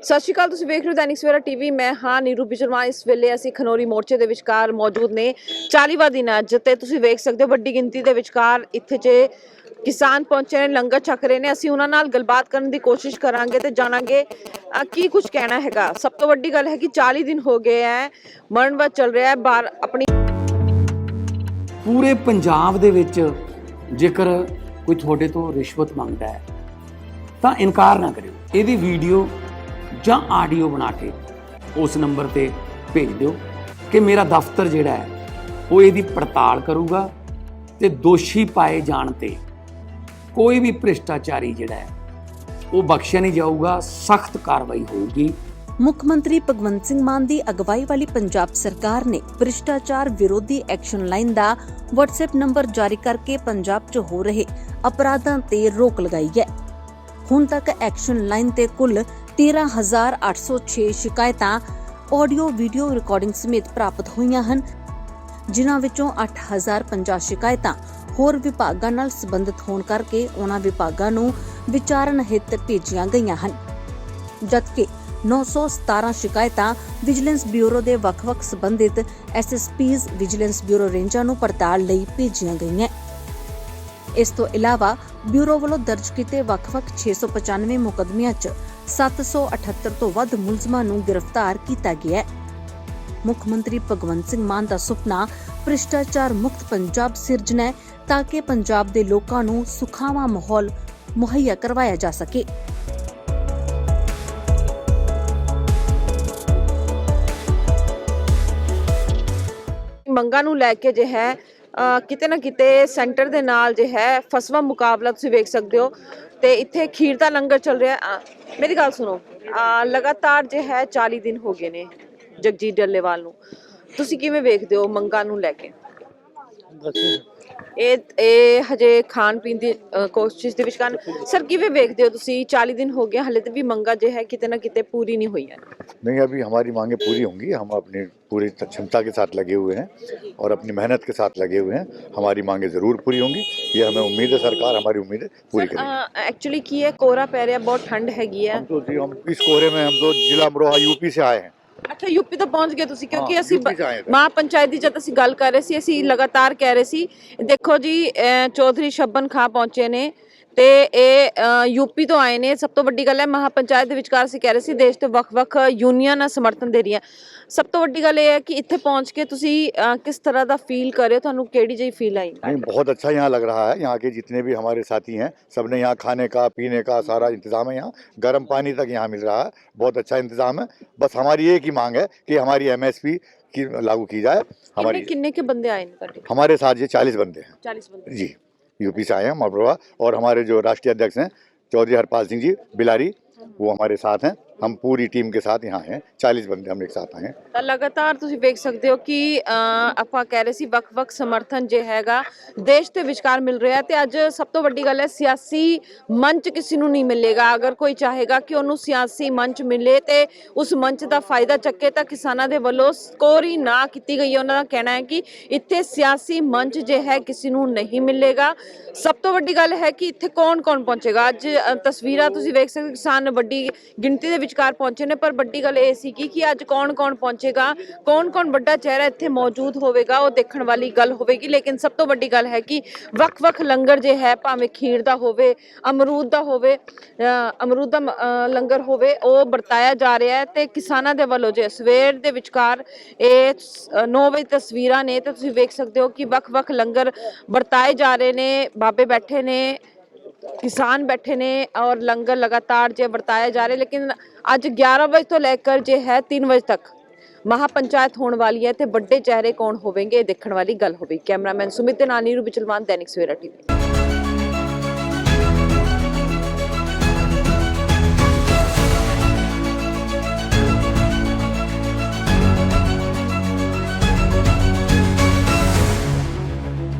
ਸਤਿ ਸ਼੍ਰੀ ਅਕਾਲ ਤੁਸੀਂ ਵੇਖ ਰਹੇ ਹੋ ਦੈਨਿਕ ਸਵੇਰਾ ਟੀਵੀ। ਮੈਂ ਹਾਂ ਨੀਰੂ ਬਿਜਰਮਾ ਇਸ ਵੇਲੇ ਅਸੀਂ ਖਨੋਰੀ ਮੋਰਚੇ ਦੇ ਵਿਚਕਾਰ ਮੌਜੂਦ ਨੇ। 40ਵਾਂ ਦਿਨ ਅੱਜ ਤੇ ਤੁਸੀਂ ਵੇਖ ਸਕਦੇ ਹੋ ਵੱਡੀ ਗਿਣਤੀ ਦੇ ਵਿਚਕਾਰ ਇੱਥੇ ਜੇ ਕਿਸਾਨ ਪਹੁੰਚੇ ਨੇ ਲੰਗਰ ਛਕ ਰਹੇ ਨੇ। ਅਸੀਂ ਉਹਨਾਂ ਨਾਲ ਗੱਲਬਾਤ ਕਰਨ ਦੀ ਕੋਸ਼ਿਸ਼ ਕਰਾਂਗੇ ਤੇ ਜਾਣਾਂਗੇ ਅਹ, ਕੀ ਕੁਝ ਕਹਿਣਾ ਹੈਗਾ। ਸਭ ਤੋਂ ਵੱਡੀ ਗੱਲ ਹੈ ਕਿ 40 ਦਿਨ ਹੋ ਗਏ ਹੈ ਮਰਨ ਵਤ ਚੱਲ ਰਿਹਾ ਹੈ ਬਾਹਰ ਆਪਣੀ ਪੂਰੇ ਪੰਜਾਬ ਦੇ ਵਿੱਚ ਜੇਕਰ ਕੋਈ ਤੁਹਾਡੇ ਤੋਂ ਰਿਸ਼ਵਤ ਮੰਗਦਾ ਹੈ ਤਾਂ ਇਨਕਾਰ ਨਾ ਕਰਿਓ। ਇਹਦੀ ਵੀਡੀਓ ਜਾਂ ਆਡੀਓ ਬਣਾ ਕੇ ਉਸ ਨੰਬਰ ਤੇ ਭੇਜ ਦਿਓ ਕਿ ਮੇਰਾ ਦਫ਼ਤਰ ਜਿਹੜਾ ਹੈ, ਉਹ ਇਹਦੀ ਪੜਤਾਲ ਕਰੂਗਾ ਤੇ ਦੋਸ਼ੀ ਪਾਏ ਜਾਣ ਤੇ ਕੋਈ ਵੀ ਭ੍ਰਿਸ਼ਟਾਚਾਰੀ ਜਿਹੜਾ ਹੈ, ਉਹ ਬਖਸ਼ਿਆ ਨਹੀਂ ਜਾਊਗਾ, ਸਖਤ ਕਾਰਵਾਈ ਹੋਊਗੀ। ਮੁੱਖ ਮੰਤਰੀ ਭਗਵੰਤ ਸਿੰਘ ਮਾਨ ਦੀ ਅਗਵਾਈ ਵਾਲੀ ਪੰਜਾਬ ਸਰਕਾਰ ਨੇ ਭ੍ਰਿਸ਼ਟਾਚਾਰ ਵਿਰੋਧੀ ਐਕਸ਼ਨ ਲਾਈਨ ਦਾ WhatsApp ਨੰਬਰ ਜਾਰੀ ਕਰਕੇ ਪੰਜਾਬ 'ਚ ਹੋ ਰਹੇ ਅਪਰਾਧਾਂ ਤੇ ਰੋਕ ਲਗਾਈ ਹੈ। ਹੁਣ ਤੱਕ ਐਕਸ਼ਨ ਲਾਈਨ ਤੇ ਕੁੱਲ 13806 ਸ਼ਿਕਾਇਤਾਂ ਆਡੀਓ ਵੀਡੀਓ ਰਿਕਾਰਡਿੰਗ ਸਮੇਤ ਪ੍ਰਾਪਤ ਹੋਈਆਂ ਹਨ, ਜਿਨ੍ਹਾਂ ਵਿੱਚੋਂ 8050 ਸ਼ਿਕਾਇਤਾਂ ਹੋਰ ਵਿਭਾਗਾਂ ਨਾਲ ਸੰਬੰਧਿਤ ਹੋਣ ਕਰਕੇ ਉਹਨਾਂ ਵਿਭਾਗਾਂ ਨੂੰ ਵਿਚਾਰਨ ਹਿੱਤ ਭੇਜੀਆਂ ਗਈਆਂ ਹਨ। ਜਦਕਿ 917 ਸ਼ਿਕਾਇਤਾਂ ਵਿਜੀਲੈਂਸ ਬਿਊਰੋ ਦੇ ਵੱਖ-ਵੱਖ ਸੰਬੰਧਿਤ ਐਸਐਸਪੀਜ਼ ਵਿਜੀਲੈਂਸ ਬਿਊਰੋ ਰੇਂਜਾਂ ਨੂੰ ਪੜਤਾਲ ਲਈ ਭੇਜੀਆਂ ਗਈਆਂ। ਇਸ ਤੋਂ ਇਲਾਵਾ ਬਿਊਰੋ ਵੱਲੋਂ ਦਰਜ ਕੀਤੇ ਵੱਖ-ਵੱਖ 695 ਮੁਕਦਮਿਆਂ 'ਚ 778 ਤੋਂ ਵੱਧ ਮੁਲਜ਼ਮਾਂ ਨੂੰ ਗ੍ਰਿਫਤਾਰ ਕੀਤਾ ਗਿਆ ਹੈ। ਮੁੱਖ ਮੰਤਰੀ ਭਗਵੰਤ ਸਿੰਘ ਮਾਨ ਦਾ ਸੁਪਨਾ, ਭ੍ਰਿਸ਼ਟਾਚਾਰ ਮੁਕਤ ਪੰਜਾਬ ਸਿਰਜਣਾ ਹੈ ਤਾਂ ਕਿ ਪੰਜਾਬ ਦੇ ਲੋਕਾਂ ਨੂੰ ਸੁਖਾਵਾਂ ਮਾਹੌਲ ਮੁਹੱਈਆ ਕਰਵਾਇਆ ਜਾ ਸਕੇ। ਮੰਗਾਂ ਨੂੰ ਲੈ ਕੇ ਜੇ ਹੈ ਕਿਤੇ ਨਾ ਕਿਤੇ ਸੈਂਟਰ ਦੇ ਨਾਲ ਜੇ ਹੈ, ਫਸਵਾ ਮੁਕਾਬਲਾ ਤੁਸੀਂ ਵੇਖ ਸਕਦੇ ਹੋ। ਤੇ ਇੱਥੇ ਖੀਰ ਦਾ ਲੰਗਰ ਚੱਲ ਰਿਹਾ। ਮੇਰੀ ਗੱਲ ਸੁਣੋ। ਲਗਾਤਾਰ ਜੇ ਹੈ 40 ਦਿਨ ਹੋ ਗਏ ਨੇ ਜਗਜੀਤ ਡੱਲੇਵਾਲ ਨੂੰ। ਤੁਸੀਂ ਕਿਵੇਂ ਵੇਖਦੇ ਹੋ ਮੰਗਾਂ ਨੂੰ ਲੈ ਕੇ? ਇਹ ਇਹ ਹਜੇ ਖਾਣ ਪੀਣ ਦੀ ਅਹ, ਕੋਸ਼ਿਸ਼ ਦੇ ਵਿੱਚ ਕਰਨ ਸਰ ਕਿਵੇਂ ਵੇਖਦੇ ਹੋ ਤੁਸੀਂ 40 ਦਿਨ ਹੋ ਗਏ ਹਲੇ ਤੇ ਵੀ ਮੰਗਾਂ ਜੇ ਹੈ ਕਿਤੇ ਨਾ ਕਿਤੇ ਪੂਰੀ ਨਹੀਂ ਹੋਈਆਂ नहीं अभी हमारी मांगे पूरी होंगी हम अपनी पूरी क्षमता के साथ लगे हुए हैं और अपनी मेहनत के साथ लगे हुए हैं हमारी मांगे ज़रूर पूरी होंगी ये हमें उम्मीद है सरकार हमारी उम्मीदें पूरी करेगी ਐਕਚੁਅਲੀ ਕੀ ਹੈ ਕੋਰਾ ਪੈ ਰਿਹਾ ਬਹੁਤ ਠੰਡ ਹੈਗੀ ਹੈ हम तो जी हम इस कोहरे में हम तो जिला अमरोहा यूपी से आए हैं ਅੱਛਾ ਯੂਪੀ ਤੋਂ ਪਹੁੰਚ ਗਏ ਤੁਸੀਂ ਕਿਉਂਕਿ ਅਸੀਂ UP 'ਚ ਆਏ ਹਾਂ। ਮਾਂ ਪੰਚਾਇਤ ਦੀ ਜਦ ਅਸੀਂ ਗੱਲ ਕਰ ਰਹੇ ਸੀ ਅਸੀਂ ਲਗਾਤਾਰ ਕਹਿ ਰਹੇ ਸੀ ਦੇਖੋ ਜੀ ਅਹ, ਚੌਧਰੀ ਸ਼ੱਬਨ ਖਾਂ ਪਹੁੰਚੇ ਨੇ ਤੇ ਇਹ ਅਹ, ਯੂਪੀ ਤੋਂ ਆਏ ਨੇ ਸਭ ਤੋਂ ਵੱਡੀ ਗੱਲ ਹੈ ਮਹਾ ਪੰਚਾਇਤ ਦੇ ਵਿਚਕਾਰ ਅਸੀਂ ਕਹਿ ਰਹੇ ਸੀ ਦੇਸ਼ ਦੇ ਵੱਖ-ਵੱਖ ਯੂਨੀਅਨ ਸਮਰਥਨ ਦੇ ਰਹੀਆਂ ਸਭ ਤੋਂ ਵੱਡੀ ਗੱਲ ਇਹ ਹੈ ਕਿ ਇੱਥੇ ਪਹੁੰਚ ਕੇ ਤੁਸੀਂ ਅਹ, ਕਿਸ ਤਰ੍ਹਾਂ ਦਾ ਫੀਲ ਕਰ ਰਹੇ ਹੋ ਤੁਹਾਨੂੰ ਕਿਹੜੀ ਜਿਹੀ ਫੀਲ ਆਈ नहीं बहुत अच्छा यहाँ लग रहा है यहाँ के जितने भी हमारे साथी हैं सबने यहाँ खाने का पीने का सारा इंतजाम है यहाँ गर्म पानी तक यहाँ मिल रहा है बहुत अच्छा इंतजाम है बस हमारी एक ही मांग है कि हमारी एमएसपी की लागू की जाए ਕਿੰਨੇ हमारी ਕਿੰਨੇ ਕੇ ਬੰਦੇ ਆਏ ਨੇ ਤੁਹਾਡੇ हमारे साथ ये चालीस बंदे हैं 40 ਬੰਦੇ जी यूपी से आए हैं मबरुआ और हमारे जो राष्ट्रीय अध्यक्ष हैं चौधरी हरपाल सिंह जी बिलारी वो हमारे साथ हैं हम पूरी टीम के साथ यहाँ हैं चालीस बंदे हम एक साथ आए हैं ਤਾਂ ਲਗਾਤਾਰ ਤੁਸੀਂ ਵੇਖ ਸਕਦੇ ਹੋ ਕਿ ਅਹ, ਆਪਾਂ ਕਹਿ ਰਹੇ ਸੀ ਵੱਖ-ਵੱਖ ਸਮਰਥਨ ਜੇ ਹੈਗਾ ਦੇਸ਼ ਦੇ ਵਿਚਕਾਰ ਮਿਲ ਰਿਹਾ ਤੇ ਅੱਜ ਸਭ ਤੋਂ ਵੱਡੀ ਗੱਲ ਹੈ ਸਿਆਸੀ ਮੰਚ ਕਿਸੇ ਨੂੰ ਨਹੀਂ ਮਿਲੇਗਾ ਅਗਰ ਕੋਈ ਚਾਹੇਗਾ ਕਿ ਉਹਨੂੰ ਸਿਆਸੀ ਮੰਚ ਮਿਲੇ ਤੇ ਉਸ ਮੰਚ ਦਾ ਫਾਇਦਾ ਚੱਕੇ ਤਾਂ ਕਿਸਾਨਾਂ ਦੇ ਵੱਲੋਂ ਸਕੋਰੀ ਨਾ ਕੀਤੀ ਗਈ ਹੈ ਉਹਨਾਂ ਦਾ ਕਹਿਣਾ ਹੈ ਕਿ ਇੱਥੇ ਸਿਆਸੀ ਮੰਚ ਜੇ ਹੈ ਕਿਸੇ ਨੂੰ ਨਹੀਂ ਮਿਲੇਗਾ ਸਭ ਤੋਂ ਵੱਡੀ ਗੱਲ ਹੈ ਕਿ ਇੱਥੇ ਕੌਣ-ਕੌਣ ਪਹੁੰਚੇਗਾ ਅੱਜ ਅ, ਤਸਵੀਰਾਂ ਤੁਸੀਂ ਵੇਖ ਸਕਦੇ ਹੋ ਕਿਸਾਨ ਵੱਡੀ ਗਿਣਤੀ ਦੇ ਵਿਚਕਾਰ ਪਹੁੰਚੇ ਨੇ, ਪਰ ਵੱਡੀ ਗੱਲ ਇਹ ਸੀ ਕਿ ਅੱਜ ਕੌਣ-ਕੌਣ ਪਹੁੰਚੇਗਾ ਕੌਣ-ਕੌਣ ਵੱਡਾ ਚਿਹਰਾ ਇੱਥੇ ਮੌਜੂਦ ਹੋਵੇਗਾ, ਉਹ ਦੇਖਣ ਵਾਲੀ ਗੱਲ ਹੋਵੇਗੀ। ਲੇਕਿਨ ਸਭ ਤੋਂ ਵੱਡੀ ਗੱਲ ਹੈ ਕਿ ਵੱਖ-ਵੱਖ ਲੰਗਰ ਜੇ ਹੈ, ਭਾਵੇਂ ਖੀਰ ਦਾ ਹੋਵੇ, ਅਮਰੂਦ ਦਾ ਹੋਵੇ ਅਮਰੂਦ ਦਾ ਲੰਗਰ ਹੋਵੇ, ਉਹ ਵਰਤਾਇਆ ਜਾ ਰਿਹਾ ਹੈ ਤੇ ਕਿਸਾਨਾਂ ਦੇ ਵੱਲੋਂ ਜੇ ਸਵੇਰ ਦੇ ਵਿਚਕਾਰ ਇਹ 9 ਵਜੇ ਤਸਵੀਰਾਂ ਨੇ, ਤੇ ਤੁਸੀਂ ਵੇਖ ਸਕਦੇ ਹੋ ਕਿ ਵੱਖ-ਵੱਖ ਲੰਗਰ ਵਰਤਾਏ ਜਾ ਰਹੇ ਨੇ, ਬਾਬੇ ਬੈਠੇ ਨੇ किसान बैठे ने और लंगर लगातार जो ਵਰਤਾਇਆ ਜਾ ਰਿਹਾ ਲੇਕਿਨ ਅੱਜ 11 ਵਜੇ ਤੋਂ ਲੈ ਕੇ ਜੇ ਹੈ 3 ਵਜੇ ਤੱਕ ਮਹਾ ਪੰਚਾਇਤ ਹੋਣ ਵਾਲੀ ਹੈ ਤੇ ਵੱਡੇ ਚਿਹਰੇ ਕੌਣ ਹੋਵੇਂਗੇ ਇਹ ਦੇਖਣ ਵਾਲੀ ਗੱਲ ਹੋਵੇਗੀ ਕੈਮਰਾਮੈਨ ਸੁਮਿਤ ਦੇ ਨਾਲ ਨੀਰੂ ਬਿਚਲਵਾਨ ਦੈਨਿਕ ਸਵੇਰਾ ਟੀਵੀ